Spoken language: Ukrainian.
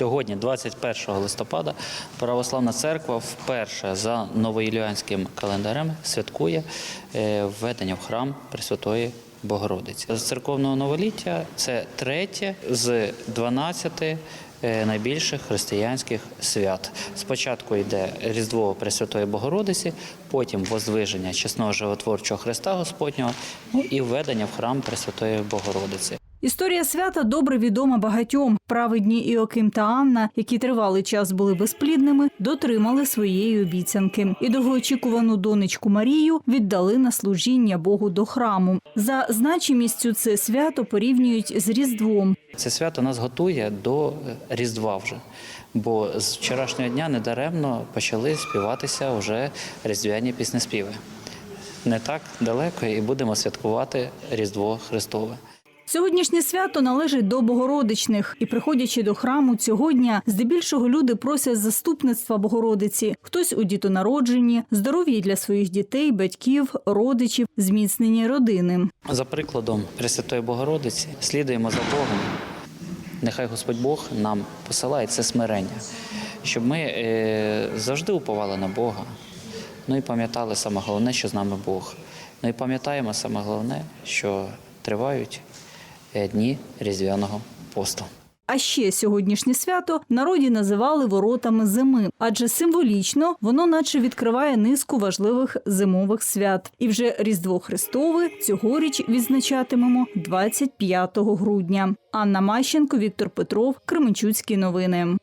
Сьогодні, 21 листопада, Православна церква вперше за новоілюанським календарем святкує е, введення в храм Пресвятої Богородиці. З церковного новоліття це третє з 12 е, найбільших християнських свят. Спочатку йде Різдво Пресвятої Богородиці, потім возвиження чесного животворчого Христа Господнього, ну і введення в храм Пресвятої Богородиці. Історія свята добре відома багатьом. Праведні Іоким та Анна, які тривалий час були безплідними, дотримали своєї обіцянки і довгоочікувану донечку Марію віддали на служіння Богу до храму. За значимістю це свято порівнюють з Різдвом. Це свято нас готує до е, Різдва вже. Бо з вчорашнього дня недаремно почали співатися вже різдвяні піснеспіви. Не так далеко і будемо святкувати Різдво Христове. Сьогоднішнє свято належить до Богородичних, і приходячи до храму цього дня, здебільшого люди просять заступництва Богородиці. Хтось у дітонародженні, здоров'я для своїх дітей, батьків, родичів, зміцнення родини. За прикладом Пресвятої Богородиці слідуємо за Богом. Нехай Господь Бог нам посилає це смирення, щоб ми е, завжди уповали на Бога. Ну і пам'ятали саме головне, що з нами Бог. Ну і пам'ятаємо саме головне, що тривають дні Різдвяного посту. А ще сьогоднішнє свято народі називали воротами зими, адже символічно воно наче відкриває низку важливих зимових свят. І вже Різдво Христове цьогоріч відзначатимемо 25 грудня. Анна Мащенко, Віктор Петров, Кременчуцькі новини.